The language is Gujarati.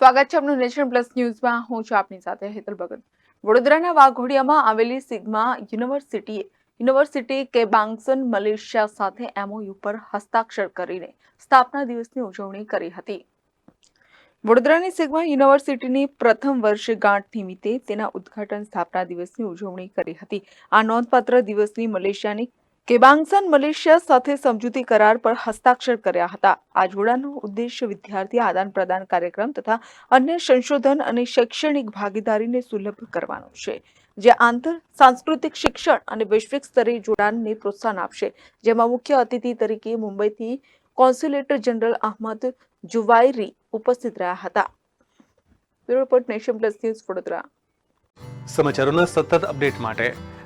સ્વાગત છે આપનું નેશન પ્લસ ન્યૂઝમાં. હું છું આપની સાથે હેતલ ભગત. વડોદરાના વાઘોડિયામાં આવેલી સિગ્મા યુનિવર્સિટીએ યુનિવર્સિટી કેબાંગસન મલેશિયા સાથે એમઓયુ પર હસ્તાક્ષર કરીને સ્થાપના દિવસની ઉજવણી કરી હતી. વડોદરાની સિગ્મા યુનિવર્સિટીની પ્રથમ વર્ષગાંઠ નિમિત્તે તેના ઉદ્ઘાટન સ્થાપના દિવસની ઉજવણી કરી હતી. આ નોંધપાત્ર દિવસની મલેશિયાની કેબાંગસન મલેશિયા સાથે સમજૂતી કરાર પર હસ્તાક્ષર કર્યા હતા. આ જોડાણનો ઉદ્દેશ્ય વિદ્યાર્થી આદાન પ્રદાન કાર્યક્રમ તથા અન્ય સંશોધન અને શૈક્ષણિક ભાગીદારીને સુલભ કરવાનો છે, જે આંતર સાંસ્કૃતિક શિક્ષણ અને વૈશ્વિક સ્તરે જોડાણને પ્રોત્સાહન આપશે. જેમાં મુખ્ય અતિથિ તરીકે મુંબઈથી કોન્સ્યુલેટર જનરલ અહમદ જુવાયરી ઉપસ્થિત રહ્યા હતા. સમાચારોના સતત અપડેટ માટે